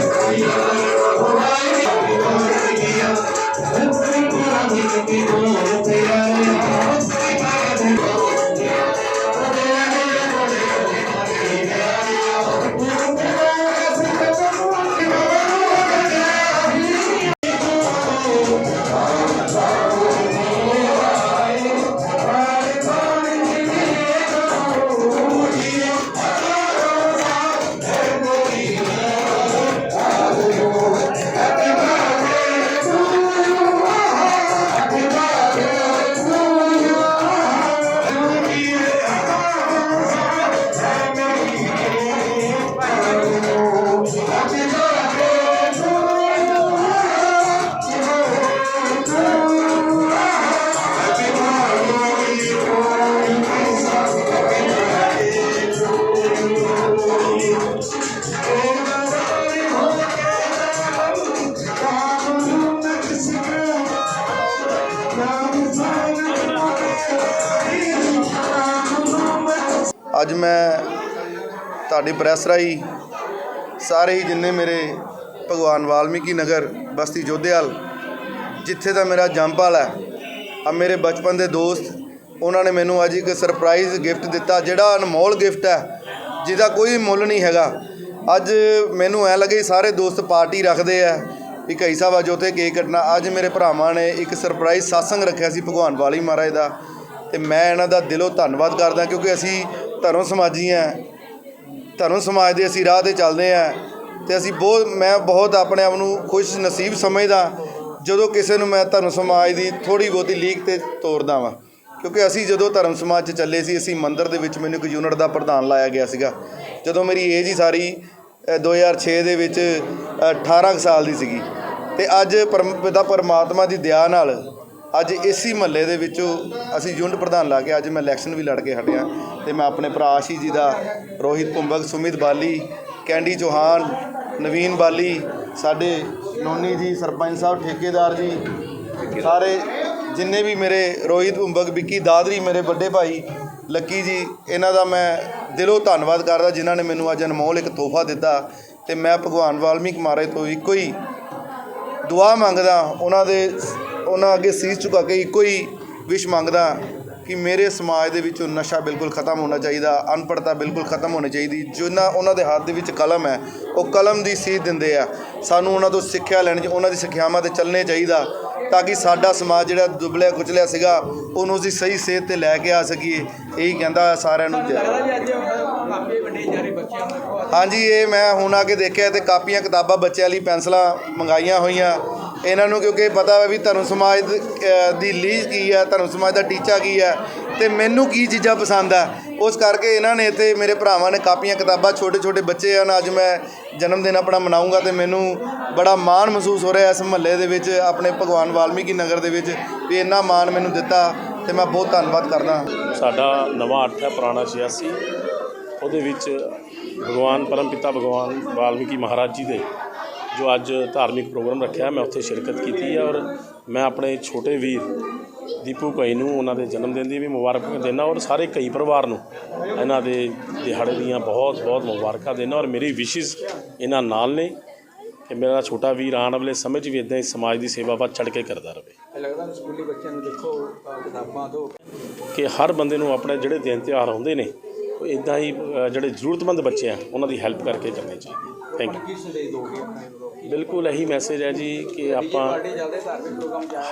Deus. ਅੱਜ ਮੈਂ ਤੁਹਾਡੀ ਪ੍ਰੈਸ ਰਾਹੀਂ ਸਾਰੇ ਹੀ ਜਿੰਨੇ ਮੇਰੇ ਭਗਵਾਨ ਵਾਲਮੀਕੀ ਨਗਰ, ਬਸਤੀ ਜੋਧੇਵਾਲ, ਜਿੱਥੇ ਦਾ ਮੇਰਾ ਜੰਮਪਲ ਹੈ ਆ ਮੇਰੇ ਬਚਪਨ ਦੇ ਦੋਸਤ, ਉਹਨਾਂ ਨੇ ਮੈਨੂੰ ਅੱਜ ਇੱਕ ਸਰਪ੍ਰਾਈਜ਼ ਗਿਫਟ ਦਿੱਤਾ, ਜਿਹੜਾ ਅਨਮੋਲ ਗਿਫਟ ਹੈ, ਜਿਹਦਾ ਕੋਈ ਮੁੱਲ ਨਹੀਂ ਹੈਗਾ। ਅੱਜ ਮੈਨੂੰ ਐ ਲੱਗੇ ਸਾਰੇ ਦੋਸਤ ਪਾਰਟੀ ਰੱਖਦੇ ਆ, ਵੀ ਕਈ ਸਾਹਿਬ ਅੱਜ ਉੱਥੇ ਕੇਕ ਕੱਟਣਾ। ਅੱਜ ਮੇਰੇ ਭਰਾਵਾਂ ਨੇ ਇੱਕ ਸਰਪ੍ਰਾਈਜ਼ satsang ਰੱਖਿਆ ਸੀ ਭਗਵਾਨ ਵਾਲੀ ਮਹਾਰਾਜ ਦਾ। ਤੇ ਮੈਂ ਇਹਨਾਂ ਦਾ ਦਿਲੋਂ ਧੰਨਵਾਦ ਕਰਦਾ, ਕਿਉਂਕਿ ਅਸੀਂ ਧਰਮ ਸਮਾਜੀ ਹਾਂ ਧਰਮ ਸਮਾਜ ਦੇ ਅਸੀਂ ਰਾਹ ਤੇ ਚੱਲਦੇ ਆ ਤੇ ਅਸੀਂ ਬਹੁਤ ਮੈਂ ਬਹੁਤ ਆਪਣੇ ਆਪ ਨੂੰ ਖੁਸ਼ ਨਸੀਬ ਸਮਝਦਾ ਜਦੋਂ ਕਿਸੇ ਨੂੰ ਮੈਂ ਧਰਮ ਸਮਾਜ ਦੀ ਥੋੜੀ ਬਹੁਤੀ ਲੀਕ ਤੇ ਤੋਰਦਾ ਵਾਂ। ਕਿਉਂਕਿ ਅਸੀਂ ਜਦੋਂ ਧਰਮ ਸਮਾਜ 'ਚ ਚੱਲੇ ਸੀ ਅਸੀਂ ਮੰਦਿਰ ਦੇ ਵਿੱਚ ਮੈਨੂੰ ਇੱਕ ਯੂਨਿਟ ਦਾ ਪ੍ਰਧਾਨ ਲਾਇਆ ਗਿਆ ਸੀਗਾ। ਜਦੋਂ ਮੇਰੀ ਏਜ ਹੀ ਸਾਰੀ ਅ, 2006 ਦੇ ਵਿੱਚ ਅ, 18 ਕੁ ਸਾਲ ਦੀ ਸੀਗੀ। ਤੇ ਅੱਜ ਪਰਮ ਪਿਤਾ ਪਰਮਾਤਮਾ ਦੀ ਦਇਆ ਨਾਲ ਅੱਜ ਇਸੀ ਮਹੱਲੇ ਦੇ ਵਿੱਚੋਂ ਅਸੀਂ ਯੂਨਿਟ ਪ੍ਰਧਾਨ ਲਾ ਕੇ ਅੱਜ ਮੈਂ ਇਲੈਕਸ਼ਨ ਵੀ ਲੜ ਕੇ ਹਟਿਆ ਤੇ ਮੈਂ ਆਪਣੇ ਭਰਾ ਆਸ਼ੀ ਜੀ ਦਾ, ਰੋਹਿਤ ਕੁੰਭਕ ਸੁਮਿਤ ਬਾਲੀ, ਕੈਂਡੀ ਚੌਹਾਨ, ਨਵੀਨ ਬਾਲੀ, ਸਾਡੇ ਨੋਨੀ ਜੀ, ਸਰਪੰਚ ਸਾਹਿਬ, ਠੇਕੇਦਾਰ ਜੀ, ਸਾਰੇ ਜਿੰਨੇ ਵੀ ਮੇਰੇ ਰੋਹਿਤ ਕੁੰਭਕ ਵਿੱਕੀ ਦਾਦਰੀ, ਮੇਰੇ ਵੱਡੇ ਭਾਈ, ਲੱਕੀ ਜੀ, ਇਹਨਾਂ ਦਾ ਮੈਂ ਦਿਲੋਂ ਧੰਨਵਾਦ ਕਰਦਾ ਜਿਨ੍ਹਾਂ ਨੇ ਮੈਨੂੰ ਅੱਜ ਅਨਮੋਲ ਇੱਕ ਤੋਹਫਾ ਦਿੱਤਾ ਤੇ ਮੈਂ ਭਗਵਾਨ ਵਾਲਮੀਕ ਮਹਾਰਾਜ ਤੋਂ ਇੱਕੋ ਹੀ ਦੁਆ ਮੰਗਦਾ ਉਹਨਾਂ ਦੇ ਉਹਨਾਂ ਅੱਗੇ ਸੀਸ ਝੁਕਾ ਕੇ ਇੱਕੋ ਹੀ ਵਿਸ਼ ਮੰਗਦਾ ਕਿ ਮੇਰੇ ਸਮਾਜ ਦੇ ਵਿੱਚੋਂ ਨਸ਼ਾ ਬਿਲਕੁਲ ਖਤਮ ਹੋਣਾ ਚਾਹੀਦਾ ਅਨਪੜਤਾ ਬਿਲਕੁਲ ਖਤਮ ਹੋਣੀ ਚਾਹੀਦੀ। ਜਿਨ੍ਹਾਂ ਉਹਨਾਂ ਦੇ ਹੱਥ ਦੇ ਵਿੱਚ ਕਲਮ ਹੈ ਉਹ ਕਲਮ ਦੀ ਸੀਖ ਦਿੰਦੇ ਆ। ਸਾਨੂੰ ਉਹਨਾਂ ਤੋਂ ਸਿੱਖਿਆ ਲੈਣੀ ਚ ਉਹਨਾਂ ਦੀ ਸਿੱਖਿਆਵਾਂ ਤੇ ਚੱਲਣੇ ਚਾਹੀਦਾ ਤਾਂ ਕਿ ਸਾਡਾ ਸਮਾਜ ਜਿਹੜਾ ਦੁਬਲਿਆ ਕੁਚਲਿਆ ਸੀਗਾ ਉਹਨੂੰ ਅਸੀਂ ਸਹੀ ਸੇਧ ਤੇ ਲੈ ਕੇ ਆ ਸਕੀਏ। ਇਹੀ ਕਹਿੰਦਾ ਸਾਰਿਆਂ ਨੂੰ ਹਾਂਜੀ ਇਹ ਮੈਂ ਹੁਣ ਆ ਕੇ ਦੇਖਿਆ ਤੇ ਕਾਪੀਆਂ ਕਿਤਾਬਾਂ ਬੱਚਿਆਂ ਲਈ ਪੈਨਸਲਾਂ ਮੰਗਾਈਆਂ ਹੋਈਆਂ। ਇਹਨਾਂ ਨੂੰ ਕਿਉਂਕਿ ਪਤਾ ਹੈ ਵੀ ਧਰਮ ਸਮਾਜ ਦੀ ਲੀਜ਼ ਕੀ ਹੈ ਧਰਮ ਸਮਾਜ ਦਾ ਟੀਚਾ ਕੀ ਹੈ ਤੇ ਮੈਨੂੰ ਕੀ ਚੀਜ਼ਾਂ ਪਸੰਦ ਆ। ਉਸ ਕਰਕੇ ਇਹਨਾਂ ਨੇ ਇੱਥੇ ਮੇਰੇ ਭਰਾਵਾਂ ਨੇ ਕਾਪੀਆਂ, ਕਿਤਾਬਾਂ ਛੋਟੇ ਛੋਟੇ ਬੱਚੇ ਹਨ ਅੱਜ ਮੈਂ ਜਨਮ ਦਿਨ ਆਪਣਾ ਮਨਾਉਂਗਾ ਤੇ ਮੈਨੂੰ ਬੜਾ ਮਾਣ ਮਹਿਸੂਸ ਹੋ ਰਿਹਾ ਇਸ ਮਹੱਲੇ ਦੇ ਵਿੱਚ, ਆਪਣੇ ਭਗਵਾਨ ਵਾਲਮੀਕੀ ਨਗਰ ਦੇ ਵਿੱਚ ਵੀ ਇੰਨਾ ਮਾਣ ਮੈਨੂੰ ਦਿੱਤਾ ਤੇ ਮੈਂ ਬਹੁਤ ਧੰਨਵਾਦ ਕਰਦਾ ਸਾਡਾ ਨਵਾਂ ਅਰਥ ਹੈ ਪੁਰਾਣਾ 86 ਉਹਦੇ ਵਿੱਚ ਭਗਵਾਨ, ਪਰਮਪਿਤਾ ਭਗਵਾਨ ਵਾਲਮੀਕੀ ਮਹਾਰਾਜ ਜੀ ਦੇ ਜੋ ਅੱਜ ਧਾਰਮਿਕ ਪ੍ਰੋਗਰਾਮ ਰੱਖਿਆ ਮੈਂ ਉੱਥੇ ਸ਼ਿਰਕਤ ਕੀਤੀ ਹੈ ਔਰ ਮੈਂ ਆਪਣੇ ਛੋਟੇ ਵੀਰ ਦੀਪੂ ਕਈ ਨੂੰ ਉਹਨਾਂ ਦੇ ਜਨਮ ਦਿਨ ਦੀ ਵੀ ਮੁਬਾਰਕਾਂ ਦਿੰਦਾ ਔਰ ਸਾਰੇ ਕਈ ਪਰਿਵਾਰ ਨੂੰ ਇਹਨਾਂ ਦੇ ਦਿਹਾੜੇ ਦੀਆਂ ਬਹੁਤ ਬਹੁਤ ਮੁਬਾਰਕਾਂ ਦਿੰਦਾ ਔਰ ਮੇਰੀ ਵਿਸ਼ੇਸ ਇਹਨਾਂ ਨਾਲ ਨੇ ਕਿ ਮੇਰਾ ਛੋਟਾ ਵੀਰ ਆਉਣ ਵਾਲੇ ਸਮੇਂ 'ਚ ਵੀ ਇਦਾਂ ਹੀ ਸਮਾਜ ਦੀ ਸੇਵਾ ਵੱਧ ਚੜ੍ਹ ਕੇ ਕਰਦਾ ਰਹੇ। ਇਹ ਲੱਗਦਾ ਸਕੂਲੀ ਬੱਚਿਆਂ ਨੂੰ ਦੇਖੋ ਕਿਤਾਬਾਂ ਤੋਂ ਕਿ ਹਰ ਬੰਦੇ ਨੂੰ ਆਪਣੇ ਜਿਹੜੇ ਦਿਨ ਤਿਉਹਾਰ ਆਉਂਦੇ ਨੇ ਉਹ ਇਦਾਂ ਹੀ ਜਿਹੜੇ ਜ਼ਰੂਰਤਮੰਦ ਬੱਚੇ ਆ ਉਹਨਾਂ ਦੀ ਹੈਲਪ ਕਰਕੇ ਕਰਨੇ ਚਾਹੀਦੇ। ਥੈਂਕ ਯੂ ਬਿਲਕੁਲ ਇਹੀ ਮੈਸੇਜ ਹੈ ਜੀ ਕਿ ਆਪਾਂ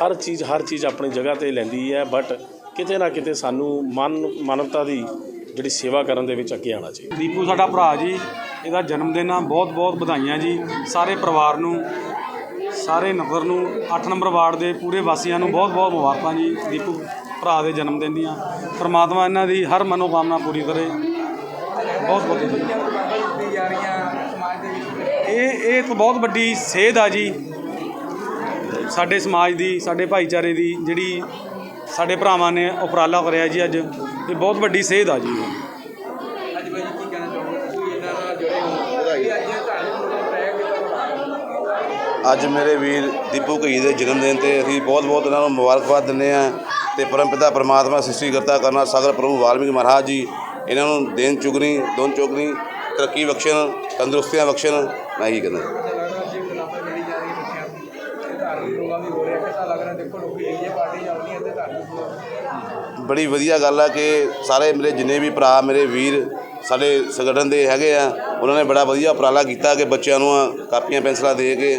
ਹਰ ਚੀਜ਼ ਹਰ ਚੀਜ਼ ਆਪਣੀ ਜਗ੍ਹਾ ਤੇ ਲੈਂਦੀ ਹੈ ਬਟ ਕਿਤੇ ਨਾ ਕਿਤੇ ਸਾਨੂੰ ਮਨ, ਮਾਨਵਤਾ ਦੀ ਜਿਹੜੀ ਸੇਵਾ ਕਰਨ ਦੇ ਵਿੱਚ ਅੱਗੇ ਆਉਣਾ ਚਾਹੀਦਾ। ਦੀਪੂ, ਸਾਡਾ ਭਰਾ ਜੀ, ਇਹਦਾ ਜਨਮ ਦਿਨ ਆ, ਬਹੁਤ ਬਹੁਤ ਵਧਾਈਆਂ ਜੀ। ਸਾਰੇ ਪਰਿਵਾਰ ਨੂੰ, ਸਾਰੇ ਨਗਰ ਨੂੰ 8 ਨੰਬਰ ਵਾਰਡ ਦੇ ਪੂਰੇ ਵਾਸੀਆਂ ਨੂੰ ਬਹੁਤ ਬਹੁਤ ਮੁਬਾਰਕਾਂ ਜੀ, ਦੀਪੂ ਭਰਾ ਦੇ ਜਨਮ ਦਿਨ ਦੀਆਂ। ਪਰਮਾਤਮਾ ਇਹਨਾਂ ਦੀ ਹਰ ਮਨੋਕਾਮਨਾ ਪੂਰੀ ਕਰੇ। ਬਹੁਤ ਬਹੁਤ ਧੰਨਵਾਦ। ਦਿੱਤੀ ਜਾ ਰਹੀਆਂ ਸਮਾਜ ਦੇ ਵਿੱਚ ਇਹ ਇਹ ਇੱਕ ਬਹੁਤ ਵੱਡੀ ਸੇਧ ਆ ਜੀ। ਸਾਡੇ ਸਮਾਜ ਦੀ ਸਾਡੇ ਭਾਈਚਾਰੇ ਦੀ ਜਿਹੜੀ ਸਾਡੇ ਭਰਾਵਾਂ ਨੇ ਉਪਰਾਲਾ ਕਰਿਆ ਜੀ ਅੱਜ ਇਹ ਬਹੁਤ ਵੱਡੀ ਸੇਧ ਆ ਜੀ। ਅੱਜ ਮੇਰੇ ਵੀਰ ਦੀਪੂ ਘਈ ਦੇ ਜਨਮ ਦਿਨ ਤੇ ਅਸੀਂ ਬਹੁਤ ਬਹੁਤ ਇਹਨਾਂ ਨੂੰ ਮੁਬਾਰਕਬਾਦ ਦਿੰਦੇ ਆ ਤੇ ਪਰਮਪਿਤਾ ਪਰਮਾਤਮਾ ਸ੍ਰਿਸ਼ਟੀ ਕਰਤਾ ਕਰਨਾ ਸਾਗਰ ਪ੍ਰਭੂ ਵਾਲਮੀਕ ਮਹਾਰਾਜ ਜੀ ਇਹਨਾਂ ਨੂੰ ਦੇਨ ਚੁਗਣੀ ਦੋਨ ਚੁਗਣੀ ਤਰੱਕੀ ਬਖਸ਼ਣ, ਤੰਦਰੁਸਤੀਆਂ ਬਖਸ਼ਣ, ਮੈਂ ਇਹੀ ਕਹਿੰਦਾ। ਬੜੀ ਵਧੀਆ ਗੱਲ ਆ ਕਿ ਸਾਰੇ ਮੇਰੇ ਜਿੰਨੇ ਵੀ ਭਰਾ, ਮੇਰੇ ਵੀਰ ਸਾਡੇ ਸੰਗਠਨ ਦੇ ਹੈਗੇ ਆ, ਉਹਨਾਂ ਨੇ ਬੜਾ ਵਧੀਆ ਉਪਰਾਲਾ ਕੀਤਾ ਕਿ ਬੱਚਿਆਂ ਨੂੰ ਕਾਪੀਆਂ, ਪੈਨਸਲਾਂ ਦੇ ਕੇ